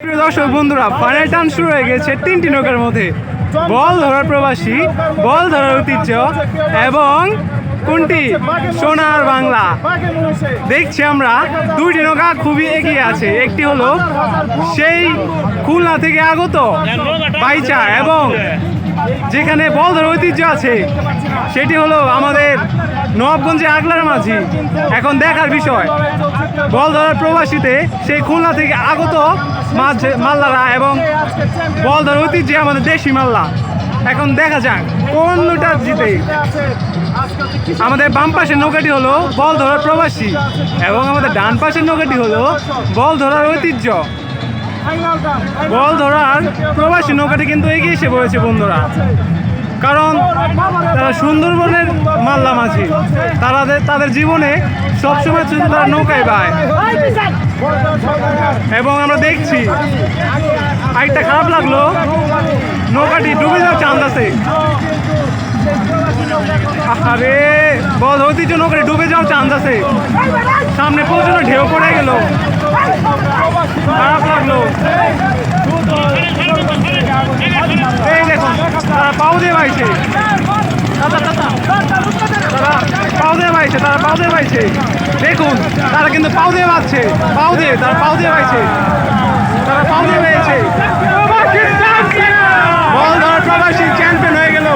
প্রিয় দর্শক বন্ধুরা, ফাইনাল টান শুরু হয়ে গেছে তিনটি নৌকার মধ্যে। বল ধরার প্রবাসী, বল ধরার ঐতিহ্য এবং কোনটি? সোনার বাংলা। দেখছি আমরা, দুইটি নৌকা খুবই এগিয়ে আছে। একটি হলো সেই খুলনা থেকে আগত বাইচা এবং যেখানে বল ধরার ঐতিহ্য আছে, সেটি হলো আমাদের নবাবগঞ্জে আগলার মাঝি। এখন দেখার বিষয় বল ধরার প্রবাসীতে সেই খুলনা থেকে আগত মাছ মাল্লারা এবং বল ধরার ঐতিহ্যে আমাদের দেশি মাল্লা। এখন দেখা যাক, কোন কোনটা জিতে। আমাদের বাম পাশের নৌকাটি হলো বল ধরার প্রবাসী এবং আমাদের ডান পাশের নৌকাটি হলো বল ধরার ঐতিহ্য। বল ধরার প্রবাসী নৌকাটি কিন্তু এগিয়ে এসে পড়েছে বন্ধুরা। কারণ, তারা সুন্দরবনের মাল্লা মাঝি। তারা তাদের জীবনে সবসময় তারা নৌকায় পায় এবং আমরা দেখছি, আরেকটা খারাপ লাগল, নৌকাটি ডুবে চান্স আছে আরে বল ঐতিহ্য নৌকাটি ডুবে যাওয়ার চান্স আছে সামনে প্রচণ্ড ঢেউ পড়ে গেল। এই তারা পাও দিয়ে পাইছে তারা পাও তারা পাও দিয়ে দেখুন। তারা কিন্তু পাও দিয়ে পাচ্ছে পাও দিয়ে তারা পাও দিয়ে পাইছে তারা পাও দিয়ে পেয়েছে বল চ্যাম্পিয়ন হয়ে গেল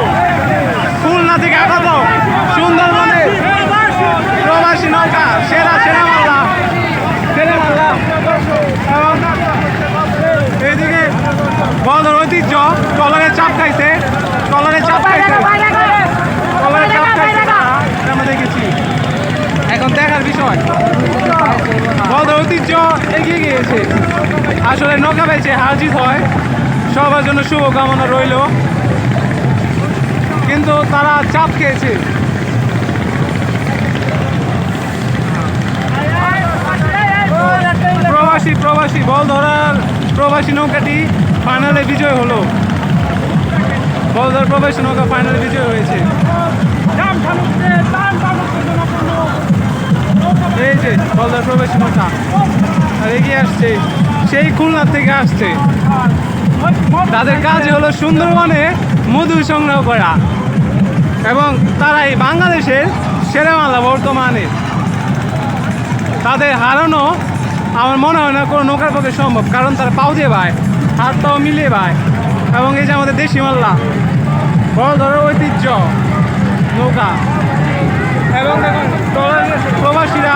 খুলনা থেকে আগত সুন্দরবনে প্রবাসী নৌকা সেরা সেরা মাল্লা সেরা মাল্লা এবং এইদিকে বলধর ঐতিহ্য কলরে চাপ খাইছে কলারে চাপ খাইছে। কলারে চাপ খাইছে আমরা দেখেছি। এখন দেখার বিষয়। বলধর ঐতিহ্য এগিয়ে গিয়েছে। আসলে নৌকা পেয়েছে হার জিত হয়। সবার জন্য শুভকামনা রইল। কিন্তু তারা চাপ খেয়েছে। প্রবাসী প্রবাসী বল ধরার প্রবাসী নৌকাটি ফাইনালে বিজয় হলো। বল ধরার প্রবাসী নৌকা ফাইনালে বিজয় হয়েছে। এই যে বল ধরার প্রবাসী নৌকা। আর এগিয়ে আসছে। সেই খুলনা থেকে আসছে। তাদের কাজ হলো সুন্দরবনে মধু সংগ্রহ করা। এবং তারা এই বাংলাদেশের সেরা মালা বর্তমানে। তাদের হারানো আমার মনে হয় না কোনো নৌকার পক্ষে সম্ভব কারণ তারা পাও দিয়ে পায় হাত পাও মিলিয়ে পায় এবং এই যে আমাদের দেশি মাল্লা বড় ধরনের ঐতিহ্য, নৌকা। এবং দেখুন প্রবাসীরা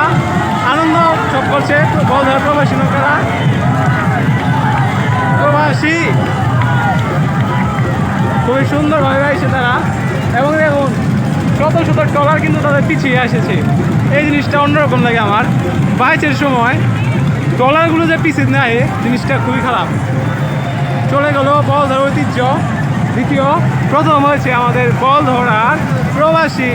আনন্দ সব করছে, বড় ধরনের প্রবাসী নৌকারা। প্রবাসী! খুবই সুন্দরভাবে রয়েছে তারা। এবং দেখুন শত শত ট্রলার কিন্তু তাদের পিছিয়ে এসেছে। এই জিনিসটা অন্যরকম লাগে আমার। বাইচের সময় ট্রলারগুলো যে পিছিয়ে নেয়, জিনিসটা খুবই খারাপ। চলে গেল বল ধরার ঐতিহ্য। দ্বিতীয় প্রথম হয়েছে আমাদের বল ধরার প্রবাসী।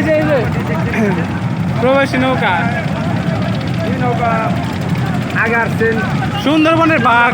এই যে এই যে। প্রবাসী নৌকা। নৌকা আগে আসছেন সুন্দরবনের বাঘ।